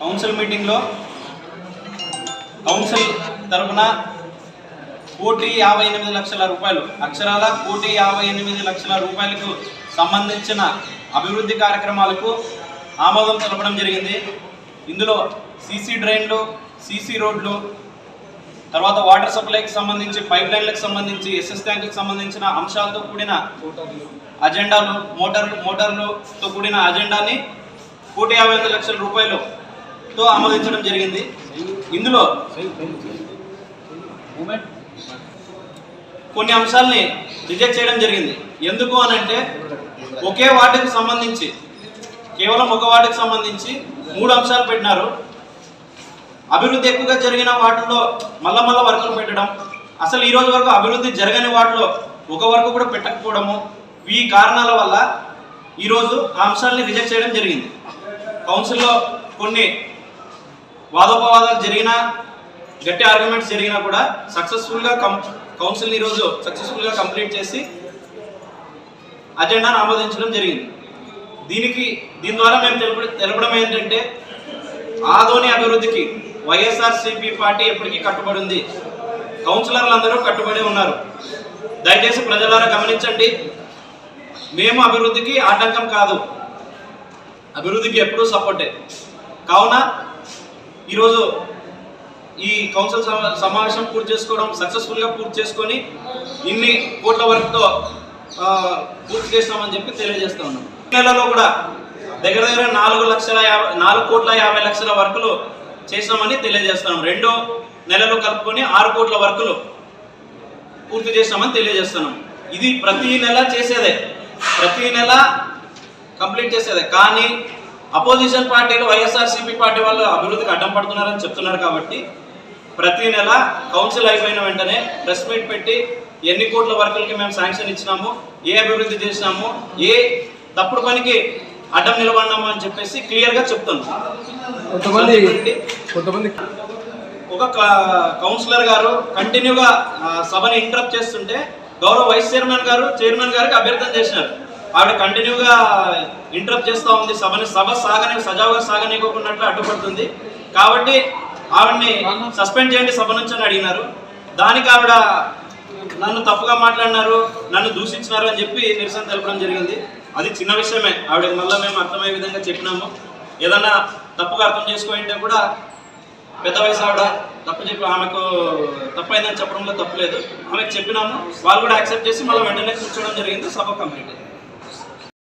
Council మీటింగ్లో council తరపున కోటి యాభై ఎనిమిది లక్షల రూపాయలు అక్షరాల కోటి యాభై ఎనిమిది లక్షల రూపాయలకు సంబంధించిన అభివృద్ధి కార్యక్రమాలకు ఆమోదం తెలపడం జరిగింది. ఇందులో సీసీ డ్రైన్లు సీసీ రోడ్లు తర్వాత వాటర్ సప్లైకి సంబంధించి పైప్ లైన్లకు సంబంధించి ఎస్ఎస్ ట్యాంకులకు సంబంధించిన అంశాలతో కూడిన అజెండాలు మోటార్లు మోటార్లతో కూడిన అజెండాని కోటి యాభై ఎనిమిది లక్షల తో ఆమోదించడం జరిగింది. ఇందులో కొన్ని అంశాలని రిజెక్ట్ చేయడం జరిగింది. ఎందుకు అని అంటే ఒకే వార్డుకి సంబంధించి కేవలం ఒక వార్డుకి సంబంధించి మూడు అంశాలు పెట్టినారు. అభివృద్ధి ఎక్కువగా జరిగిన వాటిల్లో మళ్ళా మళ్ళా వర్కులు పెట్టడం అసలు ఈ రోజు వరకు అభివృద్ధి జరగని వాటిలో ఒక వర్క్ కూడా పెట్టకపోవడము ఈ కారణాల వల్ల ఈరోజు ఆ అంశాలని రిజెక్ట్ చేయడం జరిగింది. కౌన్సిల్లో కొన్ని వాదోపవాదాలు జరిగినా గట్టి ఆర్గ్యుమెంట్స్ జరిగినా కూడా సక్సెస్ఫుల్గా కం కౌన్సిల్ని ఈరోజు సక్సెస్ఫుల్గా కంప్లీట్ చేసి అజెండాను ఆమోదించడం జరిగింది. దీనికి దీని ద్వారా మేము తెలుపు తెలపడం ఏంటంటే ఆదోని అభివృద్ధికి వైఎస్ఆర్సీపీ పార్టీ ఎప్పటికీ కట్టుబడి ఉంది కౌన్సిలర్లు అందరూ కట్టుబడి ఉన్నారు. దయచేసి ప్రజలారా గమనించండి మేము అభివృద్ధికి ఆటంకం కాదు. అభివృద్ధికి ఎప్పుడూ సపోర్టే కావున ఈరోజు ఈ కౌన్సిల్ సమా- సమావేశం పూర్తి చేసుకోవడం సక్సెస్ఫుల్గా పూర్తి చేసుకొని ఇన్ని కోట్ల వరకుతో పూర్తి చేస్తామని చెప్పి తెలియజేస్తా ఉన్నాం. నెలలో కూడా దగ్గర దగ్గర నాలుగు లక్షల యాభై నాలుగు కోట్ల యాభై లక్షల వర్కులు చేసామని తెలియజేస్తున్నాం రెండో నెలలు కలుపుకొని ఆరు కోట్ల వర్కులు పూర్తి చేస్తామని తెలియజేస్తున్నాం ఇది ప్రతి నెల చేసేదే. ప్రతి నెల కంప్లీట్ చేసేదే. కానీ అపోజిషన్ పార్టీలు వైఎస్ఆర్సీపీ పార్టీ వాళ్ళు అభివృద్ధికి అడ్డం పడుతున్నారని చెప్తున్నారు కాబట్టి ప్రతి నెల కౌన్సిల్ అయిపోయిన వెంటనే ప్రెస్ మీట్ పెట్టి ఎన్ని కోట్ల వర్కులకి మేము శాంక్షన్ ఇచ్చినాము ఏ అభివృద్ధి చేసినాము ఏ తప్పుడు పనికి అడ్డం నిలబడినాము అని చెప్పేసి క్లియర్గా చెప్తున్నాం. ఒక కౌన్సిలర్ గారు కంటిన్యూగా సభని ఇంటరప్ట్ చేస్తుంటే గౌరవ వైస్ చైర్మన్ గారు చైర్మన్ గారికి అభ్యర్థన చేసినారు. ఆవిడ కంటిన్యూగా ఇంటరప్ట్ చేస్తూ ఉంది. సభని సభ సాగని సజావుగా సాగనివ్వకున్నట్లు అడ్డుపడుతుంది. కాబట్టి ఆవిడని సస్పెండ్ చేయండి సభ నుంచి అని అడిగినారు. దానికి ఆవిడ నన్ను తప్పుగా మాట్లాడినారు నన్ను దూషించినారు అని చెప్పి నిరసన తెలపడం జరిగింది. అది చిన్న విషయమే. ఆవిడకి మళ్ళీ మేము అర్థమయ్యే విధంగా చెప్పినాము. ఏదన్నా తప్పుగా అర్థం చేసుకుంటే కూడా పెద్ద వయసు ఆవిడ తప్పు చెప్పి ఆమెకు తప్పైందని చెప్పడంలో తప్పులేదు ఆమెకు చెప్పినాము. వాళ్ళు కూడా యాక్సెప్ట్ చేసి మళ్ళీ వెంటనే కూర్చోవడం జరిగింది సభ కంప్లీట్ అయింది